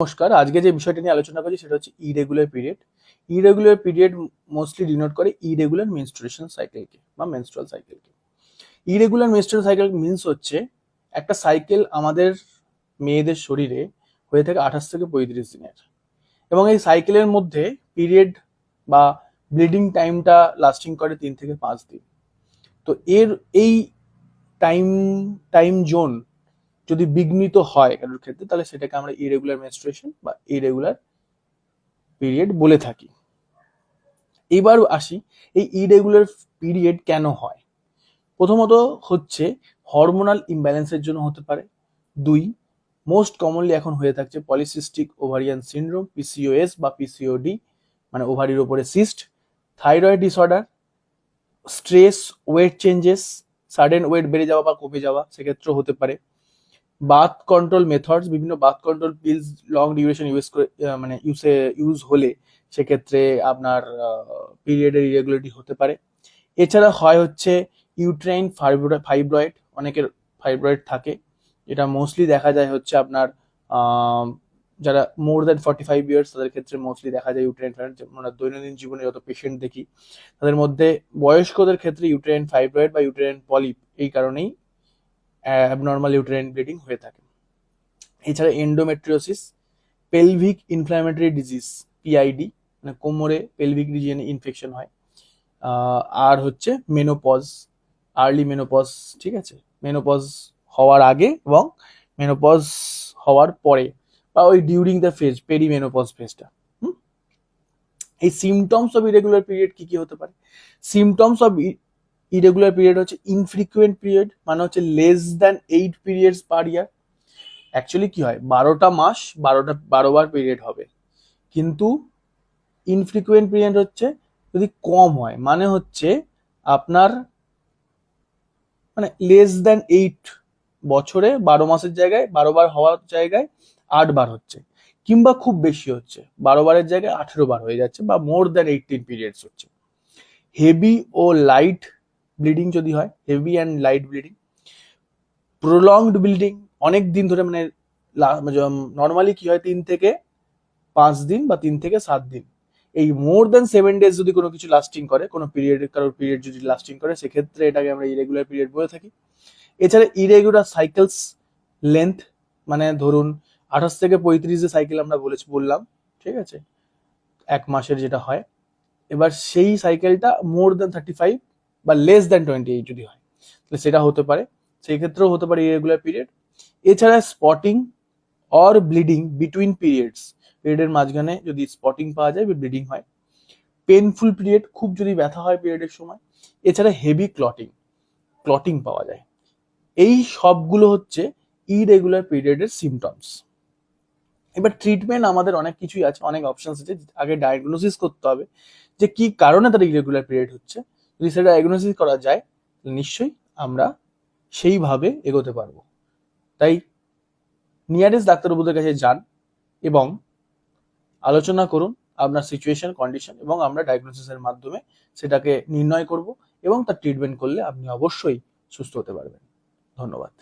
নমস্কার। আজকে যে বিষয়টা নিয়ে আলোচনা করছি সেটা হচ্ছে irregular period irregular period mostly denote করে ইরেগুলার মেনস্ট্রুয়েশন সাইকেলকে বা মেনস্ট্রুয়াল সাইকেলকে ইরেগুলার মেনস্ট্রুয়াল সাইকেল মিনস হচ্ছে একটা সাইকেল আমাদের মেয়েদের শরীরে হয়ে থাকে আঠাশ থেকে পঁয়ত্রিশ দিনের। এবং এই সাইকেলের মধ্যে পিরিয়ড বা ব্লিডিং টাইমটা লাস্টিং করে তিন থেকে পাঁচ দিন। তো এর এই টাইম টাইম জোন যদি বিঘ্নিত হয় কারোর ক্ষেত্রে, তাহলে সেটাকে আমরা ইরেগুলার মেনস্ট্রুয়েশন বা ইরেগুলার পিরিয়ড বলে থাকি। এবার আসি, এই ইরেগুলার পিরিয়ড কেন হয়? প্রথমত হচ্ছে হরমোনাল ইমব্যালেন্সের জন্য হতে পারে। দুই মোস্ট কমনলি এখন হয়ে থাকছে পলিসিস্টিক ওভারিয়ান সিনড্রোম পিসিওএস বা পিসিওডি মানে ওভারির ওপরে cyst thyroid disorder stress weight changes sudden weight বেড়ে যাওয়া বা কমে যাওয়া, সেক্ষেত্রেও হতে পারে। বাথ কন্ট্রোল মেথডস বিভিন্ন birth control pills long duration use করে মানে ইউজে ইউজ হলে সেক্ষেত্রে আপনার পিরিয়ডের ইরেগুলারিটি হতে পারে। এছাড়া হয় হচ্ছে ইউট্রাইন ফাইব্রয়েড অনেকের ফাইব্রয়েড থাকে। এটা মোস্টলি দেখা যায় হচ্ছে আপনার যারা more than forty five years তাদের ক্ষেত্রে মোস্টলি দেখা যায় ইউট্রাইন ফাইব্রয়েড আমরা দৈনন্দিন জীবনে যত পেশেন্ট দেখি, তাদের মধ্যে বয়স্কদের ক্ষেত্রে ইউট্রাইন ফাইব্রয়েড বা ইউট্রাইন পলিপ এই কারণেই অ্যাবনর্মাল ইউটেরাইন ব্লিডিং হয়ে থাকে। এছাড়া endometriosis pelvic inflammatory disease PID মানে কোমরে পেলভিক রিজিয়নে ইনফেকশন হয়। আর হচ্ছে মেনোপজ আর্লি মেনোপজ ঠিক আছে? মেনোপজ হওয়ার আগে এবং মেনোপজ হওয়ার পরে বা ওই during the phase perimenopause ফেজটা এই সিমটমস অফ ইরেগুলার পিরিয়ড কি কি হতে পারে? সিমটমস অফ ইরেগুলার পিরিয়ড হচ্ছে ইনফ্রিকুয়েন্ট পিরিয়ড মানে হচ্ছে less than eight periods per year actually কি হয়? বারোটা মাস, বারোটা, বারো বার পিরিয়ড হবে। কিন্তু ইনফ্রিকুয়েন্ট পিরিয়ড হচ্ছে যদি কম হয় মানে হচ্ছে আপনার মানে লেস দ্যান এইট বছরে বারো মাসের জায়গায়, বারো বার হওয়ার জায়গায় আট বার হচ্ছে। কিংবা খুব বেশি হচ্ছে, বারো বারের জায়গায় আঠেরো বার হয়ে যাচ্ছে বা মোর দ্যান এইটিন পিরিয়ডস হচ্ছে। হেভি ও লাইট ব্লিডিং যদি হয় heavy and light bleeding prolonged bleeding অনেক দিন ধরে মানে নর্মালি কি হয়, তিন থেকে পাঁচ দিন বা তিন থেকে সাত দিন, এই মোর দেন সেভেন ডেজ যদি কোনো কিছু লাস্টিং করে, কোনো পিরিয়ড কারোর পিরিয়ড যদি লাস্টিং করে, সেক্ষেত্রে এটাকে আমরা ইরেগুলার পিরিয়ড বলে থাকি। এছাড়া ইরেগুলার সাইকেলস লেন্থ মানে ধরুন আঠাশ থেকে পঁয়ত্রিশ যে সাইকেল আমরা বলেছি, বললাম, ঠিক আছে? এক মাসের যেটা হয়, এবার সেই সাইকেলটা মোর দেন থার্টি ফাইভ বা লেস দেন টোয়েন্টি এইট যদি হয়, তাহলে সেটা হতে পারে। সেই ক্ষেত্রেও হতে পারে ইরেগুলার পিরিয়ড এছাড়া spotting or bleeding between periods পিরিয়ডের মাঝখানে যদি স্পটিং পাওয়া যায় ব্লিডিং হয়। পেনফুল পিরিয়ড খুব যদি ব্যথা হয় পিরিয়ডের সময়। এছাড়া হেভি ক্লটিং ক্লটিং পাওয়া যায়। এই সবগুলো হচ্ছে ইরেগুলার পিরিয়ডের সিমটমস এবার ট্রিটমেন্ট আমাদের অনেক কিছুই আছে, অনেক অপশনস আছে, আগে ডায়াগনোসিস করতে হবে যে কি কারণে তার ইরেগুলার পিরিয়ড হচ্ছে। যদি সেটা ডায়াগনোসিস করা যায় নিশ্চয়ই আমরা সেইভাবে এগোতে পারব। তাই নিয়ারেস্ট ডাক্তারবাবুদের কাছে যান এবং আলোচনা করুন আপনার সিচুয়েশন কন্ডিশন এবং আমরা ডায়াগনোসিসের মাধ্যমে সেটাকে নির্ণয় করব এবং তার ট্রিটমেন্ট করলে আপনি অবশ্যই সুস্থ হতে পারবেন। ধন্যবাদ।